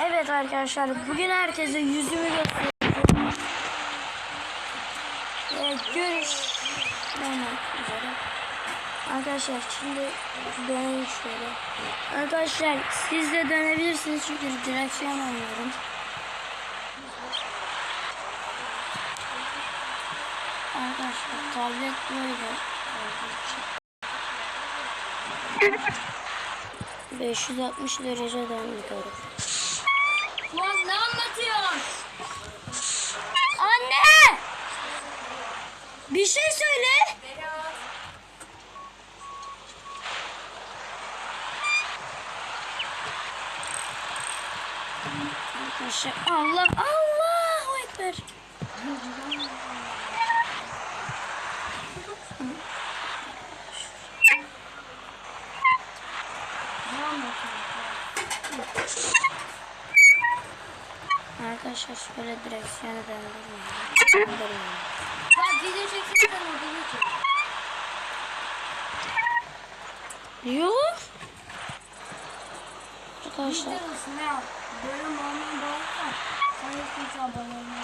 Evet arkadaşlar bugün herkese yüzümü göstereceğim. Evet görüş. Demek üzere. Arkadaşlar şimdi dönelim şöyle. Arkadaşlar siz de dönebilirsiniz çünkü direksiyon alıyorum. Arkadaşlar tablet böyle. olduğu için. 560 derece döndük orada. Muaz ne anlatıyorsun? Anne! Bir şey söyle. Arkadaşlar Allah Allahu Ekber. Arkadaşlar şöyle direksiyonu döndürmeyin. Döndürmeyin. Bak video çeksin sen orada video çek. Yok. Arkadaşlar? Benim bağlı. Sen hiç abone olma.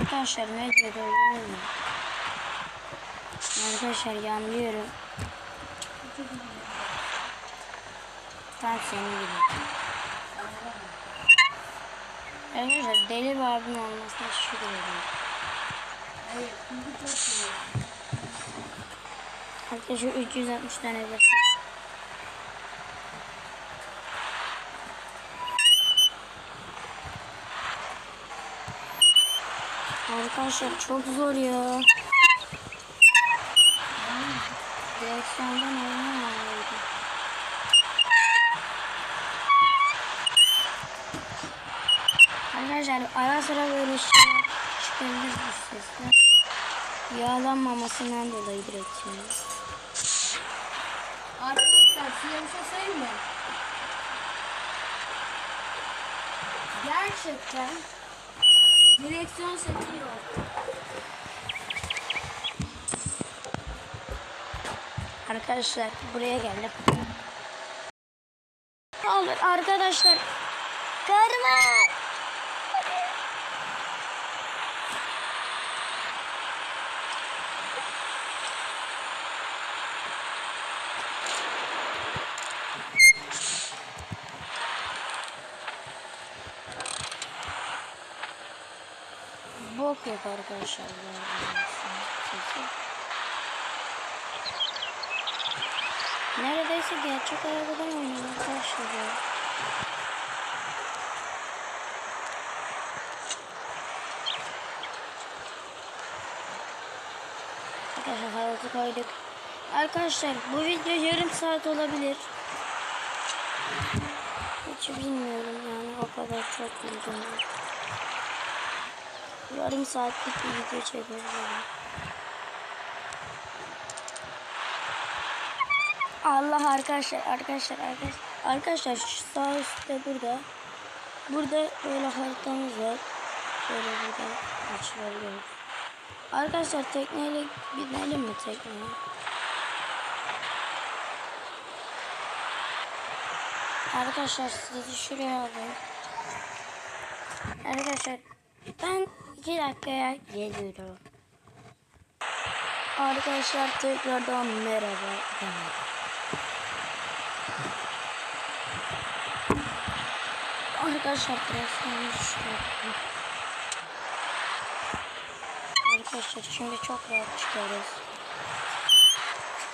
Arkadaşlar ne diyor mü? Arkadaşlar yanlıyorum. Tam senin gibi. Arkadaşlar deli bir abim olmasına şükür ediyorum. Arkadaşlar 360 tane de. Arkadaşlar çok zor ya. Direksiyondan oynamamalıydı. Arkadaşlar ara sıra böyle şeyler çıkabilir bu sesler. Yağlanmamasından dolayı direksiyon. Arkadaşlar size bir şey söyleyeyim mi? Gerçekten direksiyon seti yok. Arkadaşlar buraya geldim. Olur arkadaşlar. Karma. Bok yok arkadaşlar. Neredeyse gerçek arabadan oynuyor arkadaşlar. Arkadaşlar hayatı koyduk. Arkadaşlar bu video yarım saat olabilir. Hiç bilmiyorum yani o kadar çok uzun. Yarım saatlik bir video çekebilirim. Allah arkadaşlar arkadaşlar arkadaşlar. Arkadaşlar şu sağ üstte burada. Burada böyle haritamız var. Böyle burada açılabiliyor arkadaşlar tekneyle binelim mi tekneye? Arkadaşlar sizi şuraya alayım. Arkadaşlar ben iki dakikaya geliyorum arkadaşlar tekrardan merhaba Arkadaşlar düşürdüm. Arkadaşlar şimdi çok rahat çıkarız.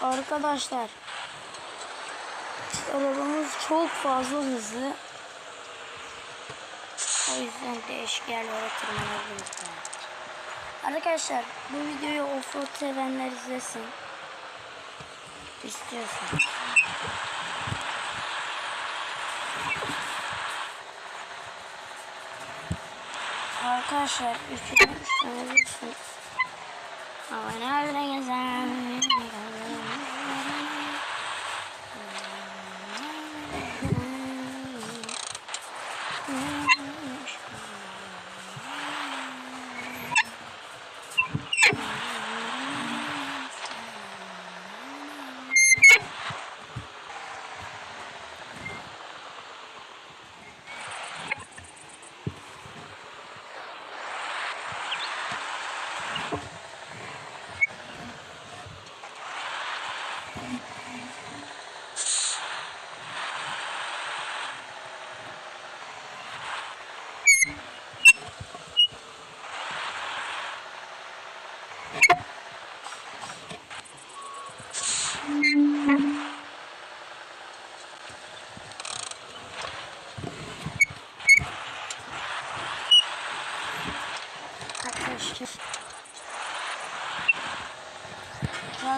Arkadaşlar arabamız çok fazla hızlı. O yüzden değişik yerlere tırmanabiliriz. Arkadaşlar bu videoyu offroad sevenler izlesin. İstiyorsanız. Arkadaşlar üçüncü tane bilsin. Ama nerede gezen? いいですか?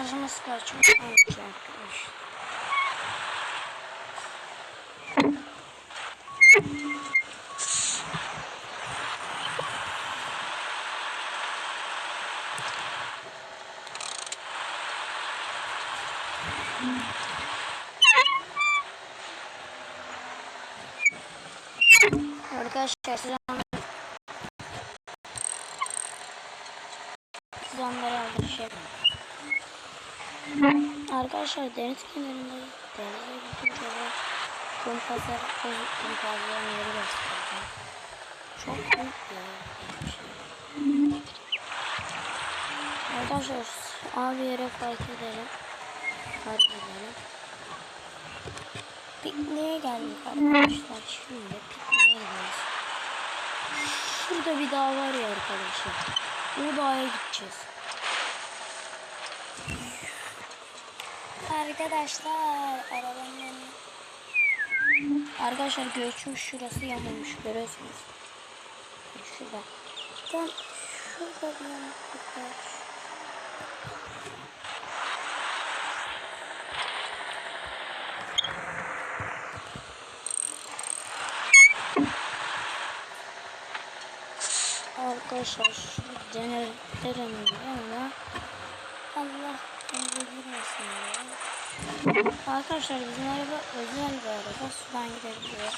Şarjımız kaç? 12 arkadaşlar. Arkadaşlar size size Arkadaşlar deniz kenarında denize gidince de kumpaslar, kumpasların yeri göstereceğim. Çok büyük bir yer. Arkadaşlar abi yere fark edelim. Fark edelim. Pikniğe geldik arkadaşlar. Şimdi pikniğe gidiyoruz. Şurada bir dağ var ya arkadaşlar. O dağa gideceğiz. Arkadaşlar arabanın önüne. Arkadaşlar göçmüş şurası yanılmış görüyorsunuz. Şurada. Tam şurada bir. Arkadaşlar şu jeneratörün yanına Allah bize girmesin ya. Arkadaşlar bizim araba özel bir araba sudan gidebiliyor.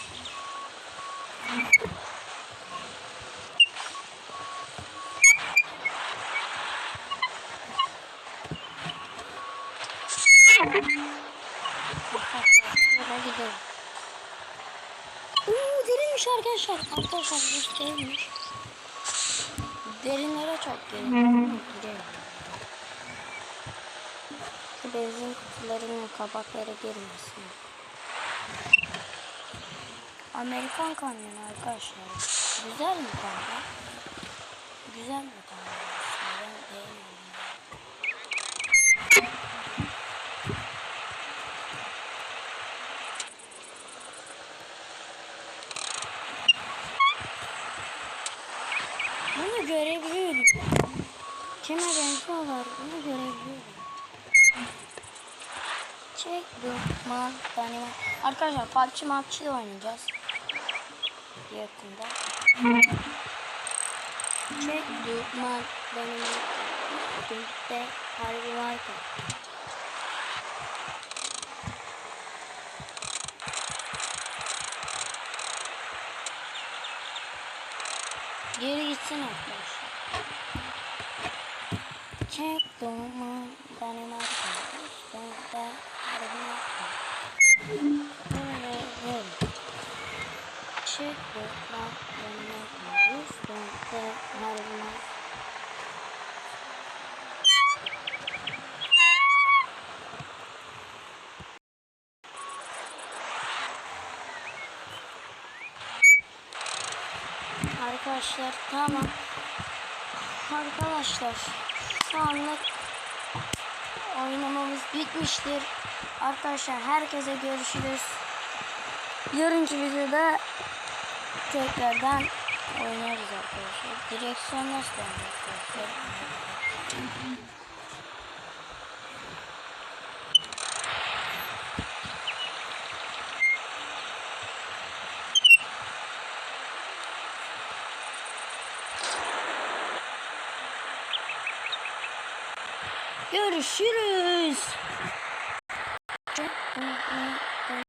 Gidelim. Uuu derinmiş arkadaşlar. Arkadaşlar bu derinmiş. Derinlere çok girelim. Girelim. Şu benzin kutularının kapakları girmesin. Amerikan kamyonu arkadaşlar. Güzel mi kamyon? Güzel mi kamyon? Ben beğeniyorum. Bunu görebiliyorum. Kime benziyorlar bunu görebiliyorum. Çek durma tanıma. Arkadaşlar PUBG MUBG de oynayacağız. Yakında. Çek durma tanıma. Gündüzde harbi marka. Geri gitsin arkadaşlar. Çek durma Danimarka. Üstünde harbi Arkadaşlar tamam. Arkadaşlar şu anlık oynamamız bitmiştir. Arkadaşlar herkese görüşürüz. Yarınki videoda tekrardan oynarız arkadaşlar. Direksiyon nasıl arkadaşlar? Görüşürüz.